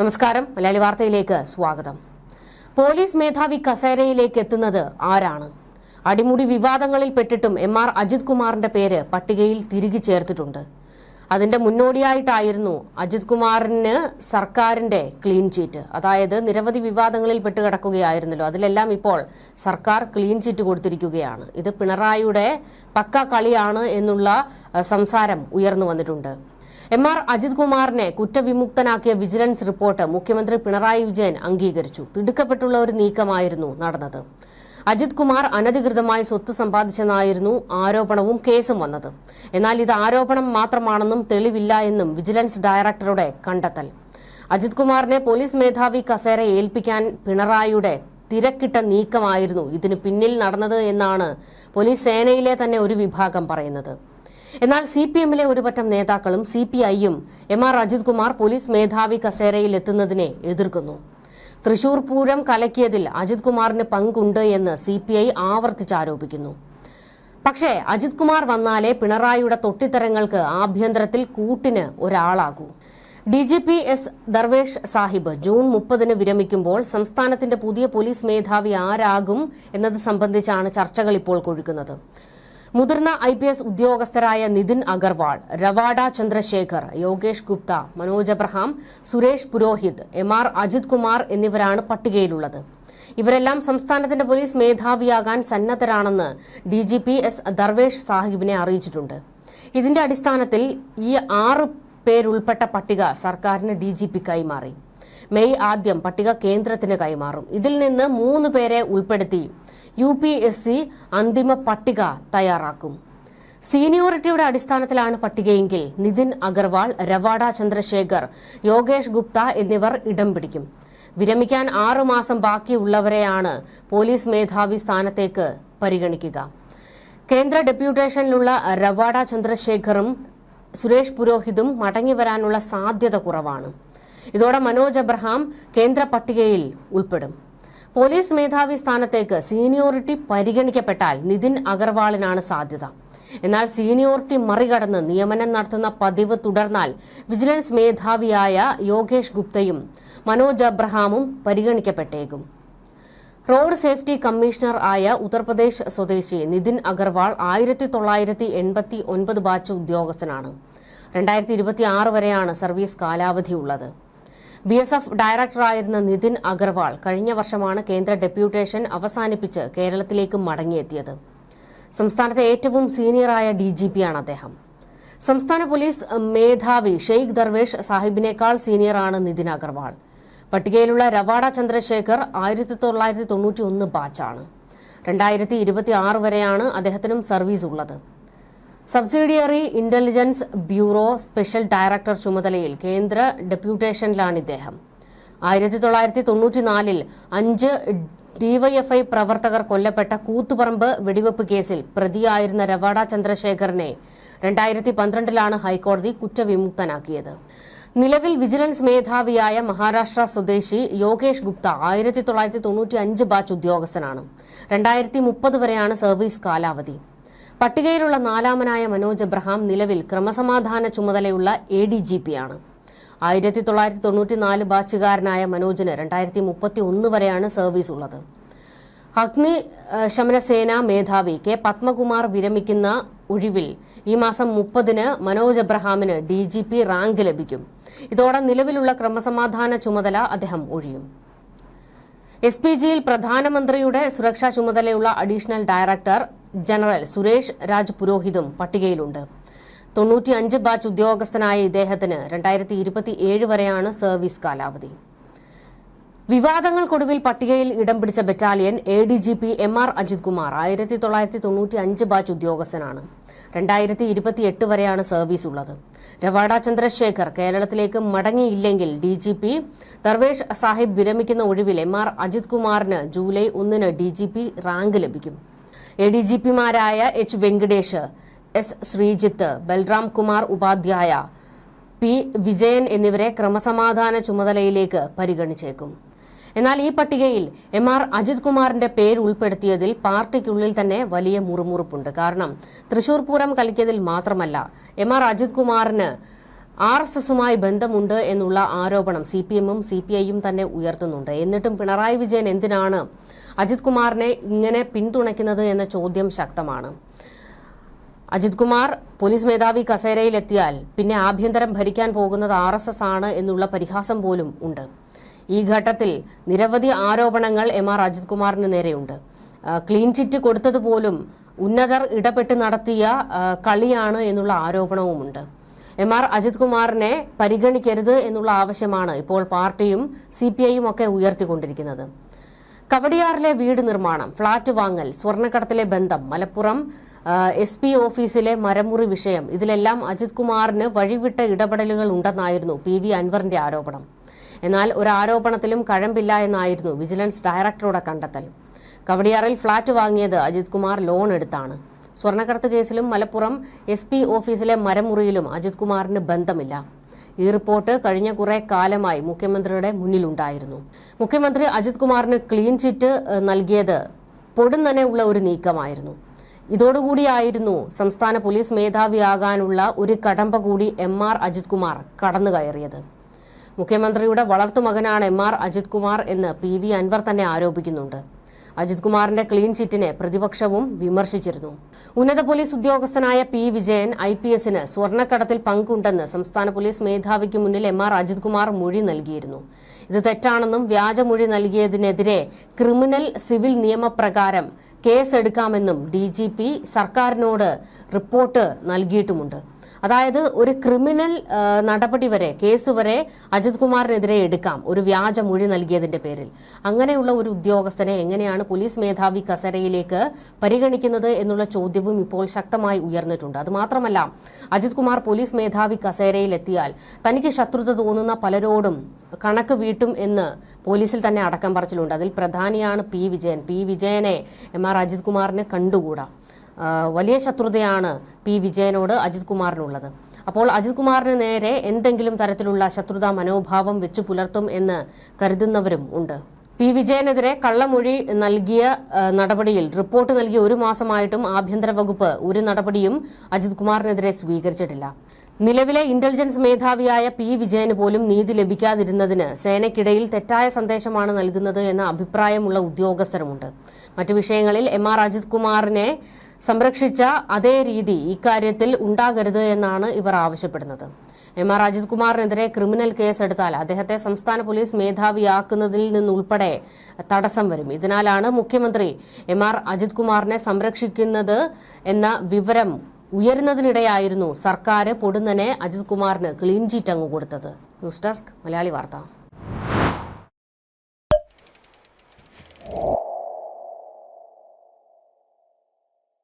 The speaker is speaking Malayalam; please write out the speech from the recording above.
നമസ്കാരം. മലയാളി വാർത്തയിലേക്ക് സ്വാഗതം. പോലീസ് മേധാവി കസേരയിലേക്ക് എത്തുന്നത് ആരാണ്? അടിമുടി വിവാദങ്ങളിൽ പെട്ടിട്ടും എം ആർ അജിത് കുമാറിന്റെ പേര് പട്ടികയിൽ തിരികെ ചേർത്തിട്ടുണ്ട്. അതിന്റെ മുന്നോടിയായിട്ടായിരുന്നു അജിത് കുമാറിന് സർക്കാരിന്റെ ക്ലീൻ ചീറ്റ്. അതായത് നിരവധി വിവാദങ്ങളിൽ പെട്ട് കിടക്കുകയായിരുന്നല്ലോ അതിലെല്ലാം ഇപ്പോൾ സർക്കാർ ക്ലീൻ ചീറ്റ് കൊടുത്തിരിക്കുകയാണ്. ഇത് പിണറായിയുടെ പക്ക കളിയാണ് എന്നുള്ള സംസാരം ഉയർന്നു വന്നിട്ടുണ്ട്. എം ആർ അജിത് കുമാറിനെ കുറ്റവിമുക്തനാക്കിയ വിജിലൻസ് റിപ്പോർട്ട് മുഖ്യമന്ത്രി പിണറായി വിജയൻ അംഗീകരിച്ചു. തിടുക്കപ്പെട്ടുള്ള ഒരു നീക്കമായിരുന്നു നടന്നത്. അജിത് കുമാർ അനധികൃതമായി സ്വത്ത് സമ്പാദിച്ചെന്നായിരുന്നു ആരോപണവും കേസും വന്നത്. എന്നാൽ ഇത് ആരോപണം മാത്രമാണെന്നും തെളിവില്ല എന്നും വിജിലൻസ് ഡയറക്ടറുടെ കണ്ടെത്തൽ. അജിത് കുമാറിനെ പോലീസ് മേധാവി കസേര ഏൽപ്പിക്കാൻ പിണറായിയുടെ തിരക്കിട്ട നീക്കമായിരുന്നു ഇതിന് പിന്നിൽ നടന്നത് എന്നാണ് പോലീസ് സേനയിലെ തന്നെ ഒരു വിഭാഗം പറയുന്നത്. എന്നാൽ സി പി എമ്മിലെ ഒരുപറ്റം നേതാക്കളും സി പി ഐയും M R Ajith Kumar police മേധാവി കസേരയിൽ എത്തുന്നതിനെ എതിർക്കുന്നു. തൃശൂർ പൂരം കലക്കിയതിൽ അജിത് കുമാറിന് പങ്കുണ്ട് എന്ന് സി പി ഐ ആവർത്തിച്ചാരോപിക്കുന്നു പക്ഷേ അജിത് കുമാർ വന്നാലേ പിണറായിയുടെ തൊട്ടിത്തരങ്ങൾക്ക് ആഭ്യന്തരത്തിൽ കൂട്ടിന് ഒരാളാകൂ. D G P S Darvesh Sahib June മുപ്പതിന് വിരമിക്കുമ്പോൾ സംസ്ഥാനത്തിന്റെ പുതിയ പോലീസ് മേധാവി ആരാകും എന്നത് സംബന്ധിച്ചാണ് ചർച്ചകൾ ഇപ്പോൾ കൊഴുക്കുന്നത്. മുതിർന്ന ഐ പി എസ് ഉദ്യോഗസ്ഥരായ Nitin Agarwal Ravada Chandrasekhar Yogesh Gupta Manoj Abraham Suresh Purohit M R Ajith Kumar എന്നിവരാണ് പട്ടികയിലുള്ളത്. ഇവരെല്ലാം സംസ്ഥാനത്തിന്റെ പോലീസ് മേധാവിയാകാൻ സന്നദ്ധരാണെന്ന് D G P S Darvesh സാഹിബിനെ അറിയിച്ചിട്ടുണ്ട്. ഇതിന്റെ അടിസ്ഥാനത്തിൽ ഈ ആറ് പേരുൾപ്പെട്ട പട്ടിക സർക്കാരിന് ഡി ജി പി കൈമാറി. മെയ് ആദ്യം പട്ടിക കേന്ദ്രത്തിന് കൈമാറും. ഇതിൽ നിന്ന് മൂന്ന് പേരെ ഉൾപ്പെടുത്തി യു പി എസ് സി അന്തിമ പട്ടിക തയ്യാറാക്കും. സീനിയോറിറ്റിയുടെ അടിസ്ഥാനത്തിലാണ് പട്ടികയെങ്കിൽ നിതിൻ അഗർവാൾ രവാഡ ചന്ദ്രശേഖർ യോഗേഷ് ഗുപ്ത എന്നിവർ ഇടം പിടിക്കും. വിരമിക്കാൻ ആറു മാസം ബാക്കിയുള്ളവരെയാണ് പോലീസ് മേധാവി സ്ഥാനത്തേക്ക് പരിഗണിക്കുക. കേന്ദ്ര ഡെപ്യൂട്ടേഷനിലുള്ള രവാഡ ചന്ദ്രശേഖറും സുരേഷ് പുരോഹിതും മടങ്ങിവരാനുള്ള സാധ്യത കുറവാണ്. ഇതോടെ മനോജ് അബ്രഹാം കേന്ദ്ര പട്ടികയിൽ ഉൾപ്പെടും. പോലീസ് മേധാവി സ്ഥാനത്തേക്ക് സീനിയോറിറ്റി പരിഗണിക്കപ്പെട്ടാൽ നിതിൻ അഗർവാളിനാണ് സാധ്യത. എന്നാൽ സീനിയോറിറ്റി മറികടന്ന് നിയമനം നടത്തുന്ന പതിവ് തുടർന്നാൽ വിജിലൻസ് മേധാവിയായ യോഗേഷ് ഗുപ്തയും മനോജ് അബ്രഹാമും പരിഗണിക്കപ്പെട്ടേക്കും. റോഡ് സേഫ്റ്റി കമ്മീഷണർ ആയ ഉത്തർപ്രദേശ് സ്വദേശി നിതിൻ അഗർവാൾ ആയിരത്തി തൊള്ളായിരത്തി എൺപത്തി ഒൻപത് ബാച്ച് ഉദ്യോഗസ്ഥനാണ്. രണ്ടായിരത്തി ഇരുപത്തി ആറ് വരെയാണ് സർവീസ് കാലാവധിയുള്ളത് ബി എസ് എഫ് ഡയറക്ടറായിരുന്ന നിതിൻ അഗർവാൾ കഴിഞ്ഞ വർഷമാണ് കേന്ദ്ര ഡെപ്യൂട്ടേഷൻ അവസാനിപ്പിച്ച് കേരളത്തിലേക്ക് മടങ്ങിയെത്തിയത്. സംസ്ഥാനത്തെ ഏറ്റവും സീനിയറായ ഡി ജി പിയാണ് അദ്ദേഹം. സംസ്ഥാന പോലീസ് മേധാവി ഷെയ്ഖ് ദർവേഷ് സാഹിബിനേക്കാൾ സീനിയറാണ് നിതിൻ അഗർവാൾ. പട്ടികയിലുള്ള രവാഡ ചന്ദ്രശേഖർ ആയിരത്തി തൊള്ളായിരത്തി തൊണ്ണൂറ്റി ഒന്ന് ബാച്ചാണ്. രണ്ടായിരത്തി ഇരുപത്തി ആറ് വരെയാണ് അദ്ദേഹത്തിനും സർവീസ് ഉള്ളത്. Subsidiary intelligence bureau special director ചുമതലയിൽ കേന്ദ്ര ഡെപ്യൂട്ടേഷനിലാണ് ഇദ്ദേഹം. ആയിരത്തി തൊള്ളായിരത്തി തൊണ്ണൂറ്റിനാലിൽ അഞ്ച് ഡിവൈഎഫ്ഐ പ്രവർത്തകർ കൊല്ലപ്പെട്ട കൂത്തുപറമ്പ് വെടിവെപ്പ് കേസിൽ പ്രതിയായിരുന്ന രവാഡ ചന്ദ്രശേഖറിനെ രണ്ടായിരത്തി പന്ത്രണ്ടിലാണ് ഹൈക്കോടതി കുറ്റവിമുക്തനാക്കിയത്. നിലവിൽ വിജിലൻസ് മേധാവിയായ മഹാരാഷ്ട്ര സ്വദേശി യോഗേഷ് ഗുപ്ത ആയിരത്തി തൊള്ളായിരത്തി തൊണ്ണൂറ്റി അഞ്ച് ബാച്ച് ഉദ്യോഗസ്ഥനാണ്. രണ്ടായിരത്തി മുപ്പത് വരെയാണ് സർവീസ് കാലാവധി. പട്ടികയിലുള്ള നാലാമനായ മനോജ് എബ്രഹാം നിലവിൽ ക്രമസമാധാന ചുമതലയുള്ള എ ഡി ജി പി ആണ്. ആയിരത്തി തൊള്ളായിരത്തി തൊണ്ണൂറ്റിനാല് ബാച്ചുകാരനായ മനോജിന് രണ്ടായിരത്തി മുപ്പത്തി ഒന്ന് വരെയാണ് സർവീസ് ഉള്ളത്. അഗ്നി ശമനസേന മേധാവി കെ പത്മകുമാർ വിരമിക്കുന്ന ഒഴിവിൽ ഈ മാസം മുപ്പതിന് മനോജ് എബ്രഹാമിന് ഡി ജി പി റാങ്ക് ലഭിക്കും. ഇതോടെ നിലവിലുള്ള ക്രമസമാധാന ചുമതല അദ്ദേഹം ഒഴിയും. എസ് പി ജിയിൽ പ്രധാനമന്ത്രിയുടെ സുരക്ഷാ ചുമതലയുള്ള additional director general Suresh Raj പുരോഹിതും പട്ടികയിലുണ്ട്. തൊണ്ണൂറ്റി അഞ്ച് ബാച്ച് ഉദ്യോഗസ്ഥനായ ഇദ്ദേഹത്തിന് രണ്ടായിരത്തി ഇരുപത്തി ഏഴ് വരെയാണ് സർവീസ് കാലാവധി. വിവാദങ്ങൾക്കൊടുവിൽ പട്ടികയിൽ ഇടം പിടിച്ച battalion A D G P M R Ajith Kumar ആയിരത്തി തൊള്ളായിരത്തി തൊണ്ണൂറ്റി അഞ്ച് ബാച്ച് ഉദ്യോഗസ്ഥനാണ്. രണ്ടായിരത്തി ഇരുപത്തി എട്ട് വരെയാണ് സർവീസ് ഉള്ളത്. രവാഡ ചന്ദ്രശേഖർ കേരളത്തിലേക്ക് മടങ്ങിയില്ലെങ്കിൽ D G P Darvesh Sahib വിരമിക്കുന്ന ഒഴിവിൽ എം ആർ അജിത് കുമാറിന് ജൂലൈ ഒന്നിന് ഡി ജി പി റാങ്ക് ലഭിക്കും. A D G പിമാരായ H Venkatesh S Sreejith Balram Kumar Upadhyay P Vijayan എന്നിവരെ ക്രമസമാധാന ചുമതലയിലേക്ക് പരിഗണിച്ചേക്കും. എന്നാൽ ഈ പട്ടികയിൽ എം ആർ അജിത് കുമാറിന്റെ പേര് ഉൾപ്പെടുത്തിയതിൽ പാർട്ടിക്കുള്ളിൽ തന്നെ വലിയ മുറുമുറുപ്പുണ്ട്. കാരണം തൃശൂർ പൂരം കളിക്കതിൽ മാത്രമല്ല എം ആർ അജിത് കുമാറിന് ആർ എസ് എസുമായി ബന്ധമുണ്ട് എന്നുള്ള ആരോപണം സി പി എമ്മും സി പി ഐയും തന്നെ ഉയർത്തുന്നുണ്ട്. എന്നിട്ടും പിണറായി വിജയൻ എന്തിനാണ് അജിത് കുമാറിനെ ഇങ്ങനെ പിന്തുണയ്ക്കുന്നത് എന്ന ചോദ്യം ശക്തമാണ്. അജിത് കുമാർ പോലീസ് മേധാവി കസേരയിലെത്തിയാൽ പിന്നെ ആഭ്യന്തരം ഭരിക്കാൻ പോകുന്നത് ആർ എസ് എസ് ആണ് എന്നുള്ള പരിഹാസം പോലും ഉണ്ട്. ഈ ഘട്ടത്തിൽ നിരവധി ആരോപണങ്ങൾ എം ആർ അജിത് കുമാറിന് നേരെയുണ്ട്. ക്ലീൻ ചിറ്റ് കൊടുത്തതുപോലും ഉന്നതർ ഇടപെട്ട് നടത്തിയ കളിയാണ് എന്നുള്ള ആരോപണവുമുണ്ട്. എം ആർ അജിത് കുമാറിനെ പരിഗണിക്കരുത് എന്നുള്ള ആവശ്യമാണ് ഇപ്പോൾ പാർട്ടിയും സി പി ഐയും ഒക്കെ ഉയർത്തിക്കൊണ്ടിരിക്കുന്നത്. കവടിയാറിലെ വീട് നിർമ്മാണം ഫ്ളാറ്റ് വാങ്ങൽ സ്വർണക്കടത്തിലെ ബന്ധം മലപ്പുറം എസ് പി ഓഫീസിലെ മരമുറി വിഷയം ഇതിലെല്ലാം അജിത് കുമാറിന് വഴിവിട്ട ഇടപെടലുകൾ ഉണ്ടെന്നായിരുന്നു പി വി അൻവറിന്റെ ആരോപണം. എന്നാൽ ഒരു ആരോപണത്തിലും കഴമ്പില്ല എന്നായിരുന്നു വിജിലൻസ് ഡയറക്ടറുടെ കണ്ടെത്തൽ. കവടിയാറിൽ ഫ്ളാറ്റ് വാങ്ങിയത് അജിത് കുമാർ ലോൺ എടുത്താണ്. സ്വർണക്കടത്ത് കേസിലും മലപ്പുറം എസ് ഓഫീസിലെ മരമുറിയിലും അജിത് കുമാറിന് ബന്ധമില്ല. ഈ റിപ്പോർട്ട് കഴിഞ്ഞ കുറെ കാലമായി മുഖ്യമന്ത്രിയുടെ മുന്നിലുണ്ടായിരുന്നു. മുഖ്യമന്ത്രി അജിത് കുമാറിന് ക്ലീൻ ചിറ്റ് നൽകിയത് പൊടുന്നനെ ഉള്ള ഒരു നീക്കമായിരുന്നു. ഇതോടുകൂടിയായിരുന്നു സംസ്ഥാന പോലീസ് മേധാവിയാകാനുള്ള ഒരു കടമ്പ കൂടി എം ആർ അജിത് കുമാർ കടന്നു കയറിയത്. മുഖ്യമന്ത്രിയുടെ വളർത്തുമകനാണ് എം ആർ അജിത് കുമാർ എന്ന് പി വി അൻവർ തന്നെ ആരോപിക്കുന്നുണ്ട്. അജിത് കുമാറിന്റെ ക്ലീൻ ചിറ്റിനെ പ്രതിപക്ഷവും വിമർശിച്ചിരുന്നു. ഉന്നത പോലീസ് ഉദ്യോഗസ്ഥനായ പി വിജയൻ ഐ പി എസിന് സ്വർണക്കടത്തിൽ പങ്കുണ്ടെന്ന് സംസ്ഥാന പോലീസ് മേധാവിക്ക് മുന്നിൽ എം ആർ അജിത് കുമാർ മൊഴി നൽകിയിരുന്നു. ഇത് തെറ്റാണെന്നും വ്യാജമൊഴി നൽകിയതിനെതിരെ ക്രിമിനൽ സിവിൽ നിയമപ്രകാരം കേസെടുക്കാമെന്നും ഡി സർക്കാരിനോട് റിപ്പോർട്ട് നൽകിയിട്ടുമുണ്ട്. അതായത് ഒരു ക്രിമിനൽ നടപടി വരെ കേസ് വരെ അജിത് കുമാറിനെതിരെ എടുക്കാം. ഒരു വ്യാജ മൊഴി നൽകിയതിന്റെ പേരിൽ. അങ്ങനെയുള്ള ഒരു ഉദ്യോഗസ്ഥനെ എങ്ങനെയാണ് പോലീസ് മേധാവി കസരയിലേക്ക് പരിഗണിക്കുന്നത് എന്നുള്ള ചോദ്യവും ഇപ്പോൾ ശക്തമായി ഉയർന്നിട്ടുണ്ട്. അതുമാത്രമല്ല അജിത് കുമാർ പോലീസ് മേധാവി കസേരയിലെത്തിയാൽ തനിക്ക് ശത്രുത തോന്നുന്ന പലരോടും കണക്ക് വീട്ടും എന്ന് പോലീസിൽ തന്നെ അടക്കം പറച്ചിലുണ്ട്. അതിൽ പ്രധാനിയാണ് പി വിജയൻ. പി വിജയനെ എം ആർ അജിത് കുമാറിന് കണ്ടുകൂടാ? വലിയ ശത്രുതയാണ് പി വിജയനോട് അജിത് കുമാറിനുള്ളത്. അപ്പോൾ അജിത് കുമാറിന് നേരെ എന്തെങ്കിലും തരത്തിലുള്ള ശത്രുതാ മനോഭാവം വെച്ചു പുലർത്തും എന്ന് കരുതുന്നവരും ഉണ്ട്. പി വിജയനെതിരെ കള്ളമൊഴി നൽകിയ നടപടിയിൽ റിപ്പോർട്ട് നൽകിയ ഒരു മാസമായിട്ടും ആഭ്യന്തര വകുപ്പ് ഒരു നടപടിയും അജിത് കുമാറിനെതിരെ സ്വീകരിച്ചിട്ടില്ല. നിലവിലെ ഇന്റലിജൻസ് മേധാവിയായ പി വിജയന് പോലും നീതി ലഭിക്കാതിരുന്നതിന് സേനയ്ക്കിടയിൽ തെറ്റായ സന്ദേശമാണ് നൽകുന്നത് എന്ന അഭിപ്രായമുള്ള ഉദ്യോഗസ്ഥരുമുണ്ട്. മറ്റു വിഷയങ്ങളിൽ എം ആർ അജിത് കുമാറിനെ സംരക്ഷിച്ച അതേ രീതി ഇക്കാര്യത്തിൽ ഉണ്ടാകരുത് എന്നാണ് ഇവർ ആവശ്യപ്പെടുന്നത്. എം ആർ അജിത് കുമാറിനെതിരെ ക്രിമിനൽ കേസ് എടുത്താൽ അദ്ദേഹത്തെ സംസ്ഥാന പോലീസ് മേധാവിയാക്കുന്നതിൽ നിന്നുൾപ്പെടെ തടസ്സം വരും. ഇതിനാലാണ് മുഖ്യമന്ത്രി എം ആർ അജിത് കുമാറിനെ സംരക്ഷിക്കുന്നത് എന്ന വിവരം ഉയരുന്നതിനിടെയായിരുന്നു സർക്കാർ പൊടുന്നനെ അജിത് കുമാറിന് ക്ലീൻ ചീറ്റ് അങ്ങ് കൊടുത്തത്. ന്യൂസ് ഡെസ്ക് മലയാളി വാർത്ത.